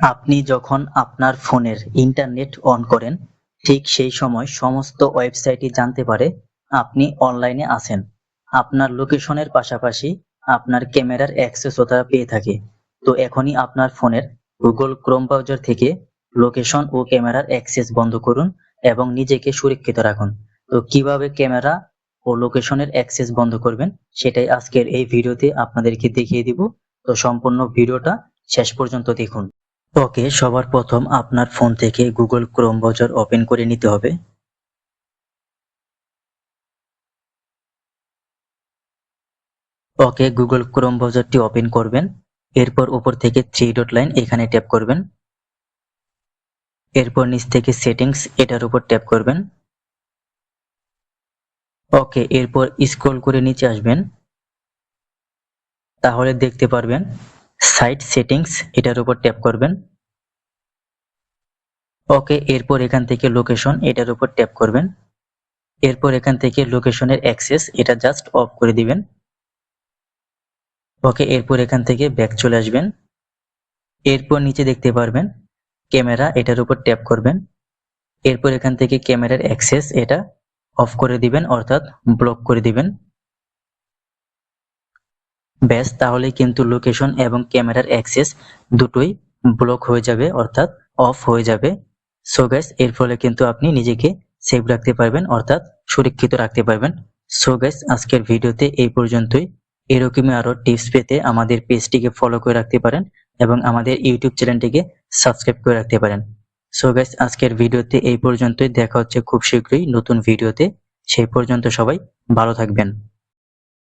আপনি যখন আপনার ফোনের ইন্টারনেট অন করেন, ঠিক সেই সময় সমস্ত ওয়েবসাইটই জানতে পারে আপনি অনলাইনে আছেন। আপনার লোকেশনের পাশাপাশি আপনার ক্যামেরার অ্যাক্সেসও তারা পেয়ে থাকে। তো এখনই আপনার ফোনের গুগল ক্রোম ব্রাউজার থেকে লোকেশন ও ক্যামেরার অ্যাক্সেস বন্ধ করুন এবং নিজেকে সুরক্ষিত রাখুন। তো কীভাবে ক্যামেরা ও লোকেশনের অ্যাক্সেস বন্ধ করবেন, সেটাই আজকের এই ভিডিওতে আপনাদেরকে দেখিয়ে দিব। তো সম্পূর্ণ ভিডিওটা শেষ পর্যন্ত দেখুন। ওকে সবার প্রথম আপনার ফোন থেকে গুগল ক্রোম ব্রাউজার ওপেন করে নিতে হবে। ওকে গুগল ক্রোম ব্রাউজারটি ওপেন করবেন। এরপর উপর থেকে থ্রি ডট লাইন এখানে ট্যাপ করবেন। এরপর নিচ থেকে সেটিংস এটার উপর ট্যাপ করবেন। ওকে, এরপর স্ক্রল করে নিচে আসবেন। তাহলে দেখতে পারবেন সাইট সেটিংস, এটার উপর ট্যাপ করবেন। ওকে, এরপর এখান থেকে লোকেশন, এটার উপর ট্যাপ করবেন। এরপর এখান থেকে লোকেশনের অ্যাক্সেস, এটা জাস্ট অফ করে দিবেন। ওকে, এরপর এখান থেকে ব্যাক চলে আসবেন। এরপর নিচে দেখতে পারবেন, ক্যামেরা, এটার উপর ট্যাপ করবেন। এরপর এখান থেকে ক্যামেরার অ্যাক্সেস, এটা অফ করে দিবেন, অর্থাৎ ব্লক করে দিবেন। ব্যাস, তাহলে কিন্তু লোকেশন এবং ক্যামেরার অ্যাক্সেস দুটোই ব্লক হয়ে যাবে, অর্থাৎ অফ হয়ে যাবে। সো গ্যাস এর ফলে কিন্তু আপনি নিজেকে সেভ রাখতে পারবেন, অর্থাৎ সুরক্ষিত রাখতে পারবেন। সো গ্যাস আজকের ভিডিওতে এই পর্যন্তই। এরকমই আরও টিপস পেতে আমাদের পেজটিকে ফলো করে রাখতে পারেন এবং আমাদের ইউটিউব চ্যানেলটিকে সাবস্ক্রাইব করে রাখতে পারেন। সো গ্যাস আজকের ভিডিওতে এই পর্যন্তই। দেখা হচ্ছে খুব শীঘ্রই নতুন ভিডিওতে। সেই পর্যন্ত সবাই ভালো থাকবেন।